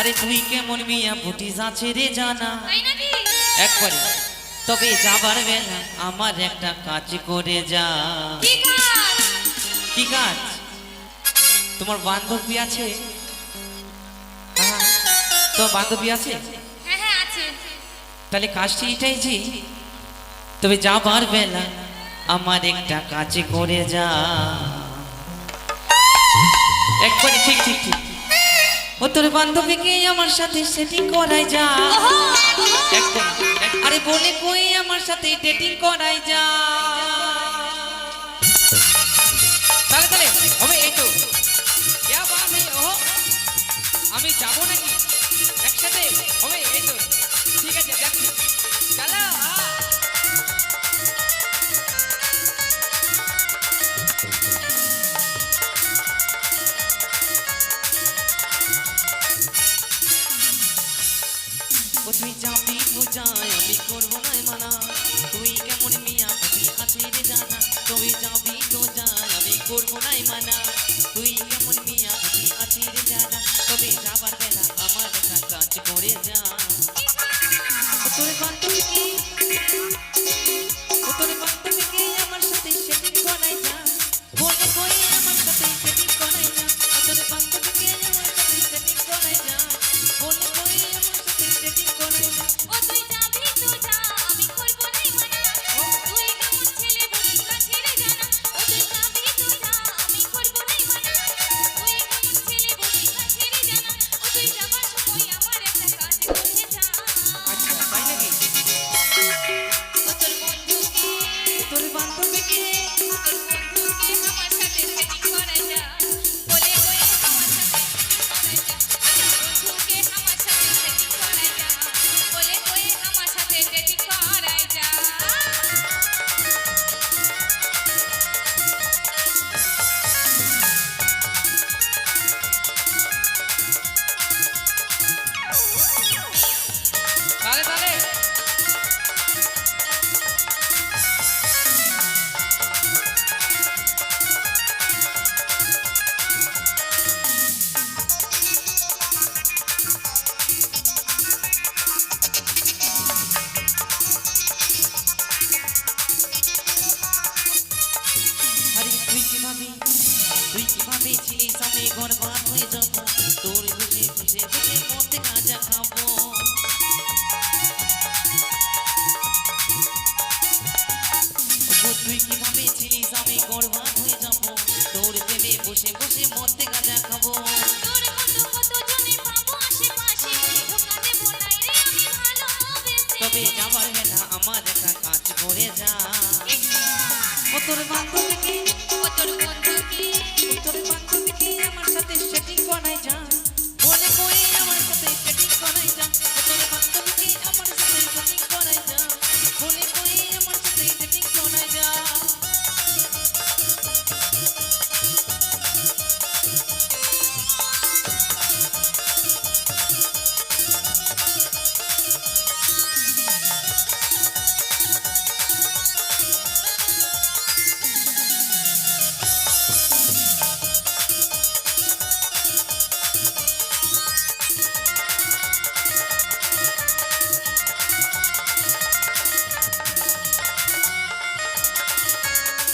আরে তুই কেমন মিয়া ফুটিস আছে রে জানা? একবারে। তবে যাবার বেলা আমার একটা কাজ করে যা। কি কাজ? তোমার বান্ধবী আছে? হ্যাঁ, তোমার বান্ধবী আছে? হ্যাঁ হ্যাঁ আছে। তাহলে কাজটি এটাই যে তবে যাবার বেলা আমার একটা কাজ করে যা। একবারে ঠিক ঠিক ঠিক। ও তোর বান্ধবীকে আমার সাথে সেটিং করাই যা। আরে বলে কই আমার সাথে ডেটিং করাই যা। তাহলে হবে এই আমি যাব নাকি? একসাথে হবে এই তো। তুই যাবি যাই আমি করব না মানা। তুই কেমন মিয়া আমি আছে রে জানা। তুই যাবি যাই আমি করব না মানা। তুই কেমন মিয়া আমি আছে রে জানা। তবে যাবার বেলা আমার একটা কাজ করে যা। তোর বান্ধবীকে ও তোর বান্ধবীকে আমার সাথে সেটিং করাই যা। তুই কীভাবে ছিলিস আমি গর্বান হয়ে যাব? তোর বুঝে বুঝে বুঝে মধ্যে গাঁজা খাব। তুই কীভাবে ছিলিস আমি গর্বান হয়ে যাব? তোর প্রেমে বসে বসে মধ্যে গাঁজা খাব। তোর মতো কত জনে পাবো আশেপাশে? ধোকা দেবো নাই রে আমি ভালোবেসে। তবে যাবার বেলা আমার একটা কাজ করে যা। ও তোর বান্ধবীকে? ও তোর